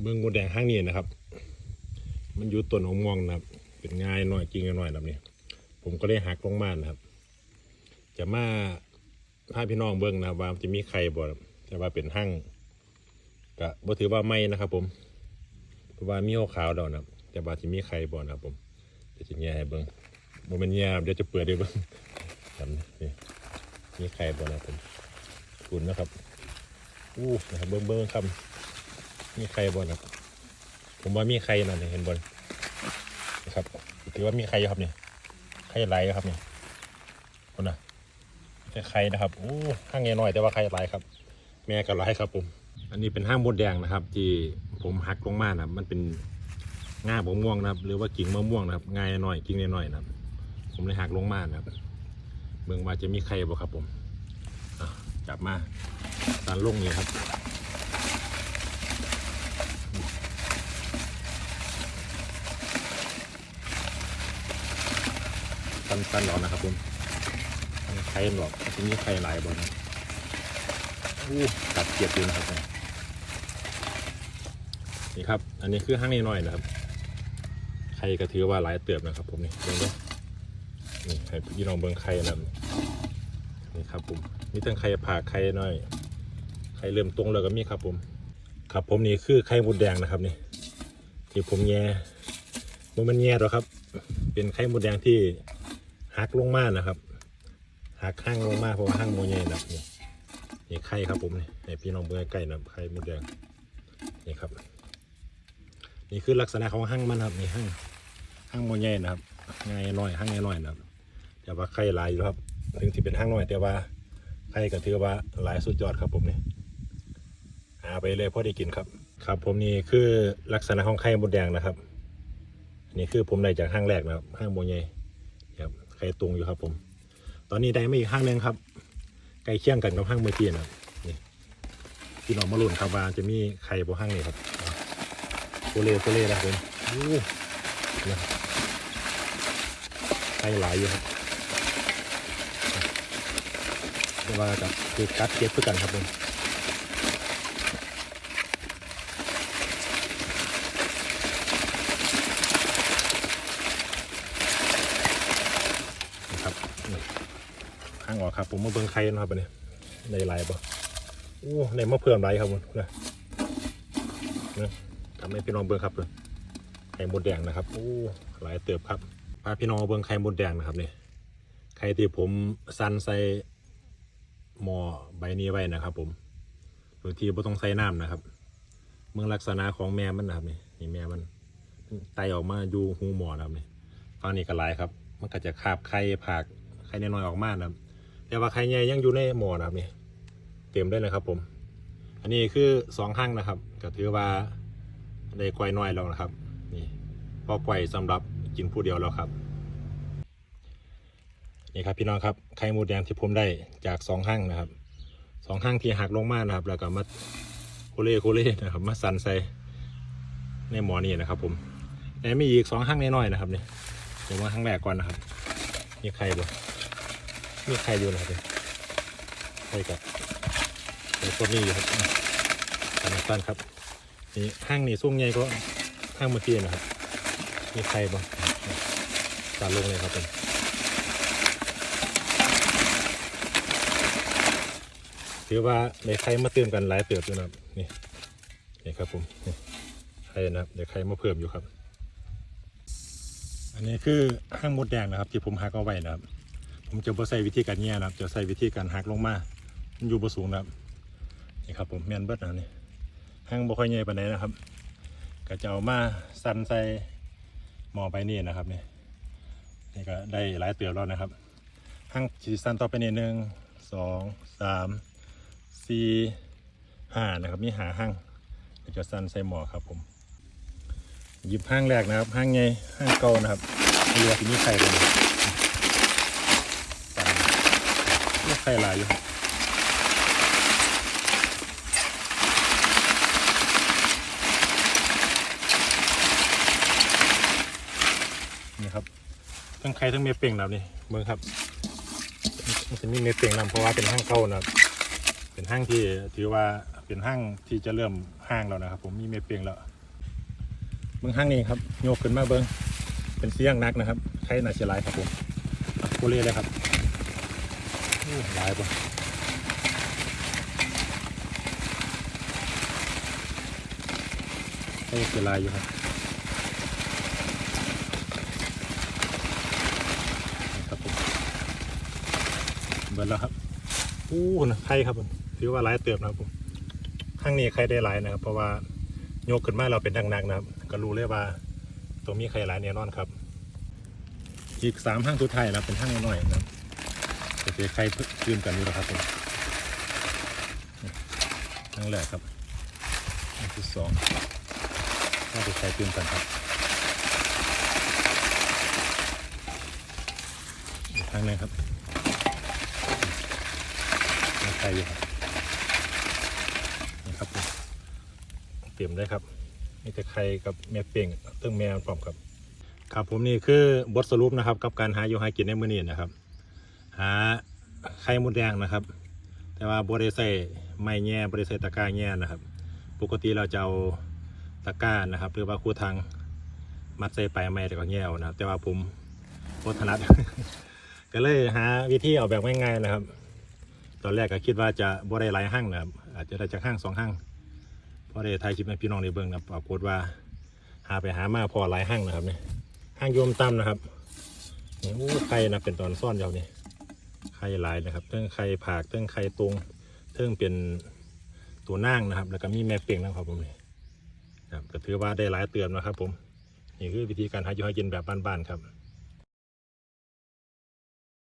เมืองมดแดงห้างนี้นะครับ มันอยู่ต้นของม่วงนะครับ เป็นง่ายหน่อยจริงหน่อยแบบนี้ผมก็เลยหักลงมานะครับ จะมาพาพี่น้องเบิ้งนะครับว่าจะมีใครบ่ครับแต่ว่าเป็นห้างก็บ่ถือว่าไม่นะครับ ผมเพราะว่ามีขาวดอกนะครับแต่ว่าจะมีใครบ่นะครับ ผมเดี๋ยวจะแง่ให้เบิ้งโมเมนต์แง่เดี๋ยวจะเปิดให้เบิ้งครับนี่มีใครบ่นะครับผมคุณนะครับอู้นะครับเบิ้งเบิ้งครับ มีใครบนครับ ผมว่ามีใครนะเนี่เห็นบนนะครับถือว่ามีใครอยู่ครับเนี่ยใครไหลายอยู่ครับเนี่ยคนน่ะแต่ใครนะครับโอ้ห้างเงี้ยน้อยแต่ว่าใครไหลายครับ แม่ก็ไหลายครับผม อันนี้เป็นห้างมดแดงนะครับ ที่ผมหักลงมานะมันเป็นง่าบม่วงนะครับ หรือว่ากิ่งมะม่วงนะครับง่ายหน้อยกิ่งน้อยๆนะครับ ผมเลยหักลงมานะครับเมืองมาจะมีใครบ่ครับผมจับมาตานลงนี่ครับ ตันตันหรอกนะครับผมใครหรอกที่นี่ใครหลายบอลนะอู้ตัดเกียบอยู่นะครับนี่ครับ อันนี้คือห้างนี้น้อยนะครับใครก็ถือว่าหลายเติบนะครับ ผมนี่เบิ้งเด้อนี่ให้พี่น้องเบิ้งไข่นะครับนี่ครับผมมีทั้งไข่ผ่าไข่น้อยไข่เริ่มตรงแล้วก็มีครับผม ครับผมนี่คือไข่มดแดงนะครับนี่ที่ผมแย่มันมันแย่หรอครับ เป็นไข่มดแดงที่ หักลงมานะครับหักข้างลงมาเพราะว่าข้างโมเย่นะนี่นี่ไข่ครับผมนี่ให้พี่น้องเบิ่งใกล้นะไข่มดแดงนี่ครับ นี่คือลักษณะของห้างมันครับนี่ห้างห้างโมเย่นะครับง่ายน้อยห้างง่ายน้อยนะครับแต่ว่าไข่หลายอยู่ครับ ถึงที่เป็นห้างน้อยแต่ว่าไข่ก็ถือว่าหลายสุดยอดครับผมนี่หาไปเลยพอได้กินครับ ครับ ผมนี่คือลักษณะของไข่มดแดงนะครับนนี้คือผมได้จากห้างแรกนะครับห้างโมเย่ ไข่ตุงอยู่ครับผม ตอนนี้ได้มาอีกห้างหนึ่งครับใกล้เคียงกันกับห้างเมื่อกี้นะนี่พี่น้องมาลุ้นครับว่าจะมีไข่บนห้างนี้ครับโคเล่โคเล่นะครับผมอู้นะไข่หลายอยู่ครับแต่ว่ากับคือกัดเก็บเพื่อกันครับผม นะครับนี่ข้างออกครับ ผมมาเบิ่งไข่นะครับอันนี้ในลายปะโอ้ในมะเพื่อมไรครับผมนะนะทำให้พี่น้องเบิ่งครับเลยไข่มดแดงนะครับโอ้หลายเติบครับพาพี่น้องเบิ่งไข่มดแดงนะครับนี่ไข่ที่ผมซันใส่หม้อใบนี้ไว้นะครับ ผมโดยที่ไม่ต้องใส่น้ำนะครับ เมืองลักษณะของแม่มันนะครับนี่นี่แม่มันไตออกมาอยู่หูหมอนะครับนี่ฟังนี่ก็หลายครับ มันก็จะคาบไข่ผักไข่น้อยๆออกมานะครับ แต่ว่าไข่ใหญ่ยังอยู่ในหม้อนะครับนี่เต็มได้เลยครับผม อันนี้คือสองห้างนะครับก็ถือว่าได้กล้วยน้อยแล้วนะครับนี่พอกล้วยสำหรับกินผู้เดียวแล้วครับนี่ครับพี่น้องครับไข่มดแดงที่ผมได้จากสองห้างนะครับสองห้างที่หักลงมานะครับ แล้วก็มาโคเล่โคเล่นะครับมาสันใส่ในหมอนี่นะครับ ผมแต่มีอีกสองห้างน้อยๆนะครับนี่เดี๋ยวมาครั้งแรกก่อนนะครับมีใครบ่ มีใครอยู่นะครับใครกับเดี๋ยวคนนี้อยู่ครับอะขนาดสั้นครับ นี่ห้างนี่สูงใหญ่ก็ห้างเมื่อกี้นะครับ มีใครบ่ตัดลงเลยครับผมถือว่าในใครมาเติมกันหลายเติบอยู่นะครับ นี่นี่ครับผมนี่ใครนะครับเดี๋ยวใครมาเพิ่มอยู่ครับ อันนี้คือห้างมดแดงนะครับ ที่ผมหักเอาไว้นะครับ ผมจะบ่ใส่วิธีการแย่นะครับ จะใส่วิธีการหักลงมา มันอยู่บ่สูงนะครับ นี่ครับผมแมนเบิดนะนี่ห้างบ่ค่อยใหญ่ปานใดนะครับก็จะเอามาสั่นใส่หม้อไปนี่นะครับนี่นี่ก็ได้หลายเตือบแล้วนะครับห้างสีสันต่อไปนี่หนึ่งสองสามสี่ห้านะครับมีหาห้างก็จะสั่นใส่หม้อครับผม หยิบห้างแรกนะครับห้างไงห้างเก่านะครับเรือที่มีไข่เลยมีไข่หลายอยู่นี่ครับทั้งไข่ทั้งเมเป่งนะครับนี่เมืองครับมันจะมีเมเป่งนำเพราะว่าเป็นห้างเก่านะครับเป็นห้างที่ถือว่าเป็นห้างที่จะเริ่มห้างแล้วนะครับ ผมมีเมเปียงแล้วเบิ้งห้างนี้ครับโยกขึ้นมาเบิ้งเป็นเสียงนักนะครับใช้นาเชลายครับผมอะโคเล่เลยครับ หลายปะใช้เชลายอยู่ครับครับผมเบิร์แล้วครับอู้นะไข่ครับผมถือว่าหลายเติบนะครับผมข้างนี้ไข่ได้หลายนะครับ เพราะว่าโยกขึ้นมาเราเป็นดังนักนะครับ ก็รู้เลยว่าตรงนี้ไข่หลายแน่นอนครับอีกสามห้างสุดท้ายนะครับเป็นห้างน้อยๆนะครับ โอเคไข่คืนกันอยู่แล้วครับผมห้งแรกครับห้างที่สองห้างที่ไข่คืนกันครับอีกห้างหนึงครับมีไข่อยู่ครับนี่ครับผมเตรียมได้ครับมีแต่ไข่กับแม่เป่งตึ้งแม่พร้อมครับ ครับผมนี่คือบทสรุปนะครับ กับการหาอยู่หากินในมือนี้นะครับ หาไข่มดแดงนะครับ แต่ว่าบริใส่ไม้แง่บริใส่ตะกร้าแง่นะครับ ปกติเราจะเอาตะกร้านะครับ หรือว่าคู่ทางมัดใส่ไปไม้แต่ก็แง่นะครับ แต่ว่าผมโคถนัดก็เลยหาวิธีเอาแบบง่ายๆนะครับ ตอนแรกก็คิดว่าจะบ่ได้หลายห้างนะครับ อาจจะได้จากห้างสองห้างเพราะได้ถ่ายคลิปให้พี่น้องได้เบิ่งนะครับปรากฏว่า หาไปหามาพอหลายห้างนะครับเนี่ยห้างโยมตั้มนะครับนี่อู้ไข่นะเป็นตอนซ่อนยาวนี่ย ไข่หลายนะครับเทิงไข่ผากเทิงไข่ตรงเทิงเป็นตัวนั่งนะครับ แล้วก็มีแม่เปียงนะครับผมนี่ครับก็ถือว่าได้หลายเตือนนะครับผมนี่คือวิธีการหาอยู่หากินแบบบ้านๆครับ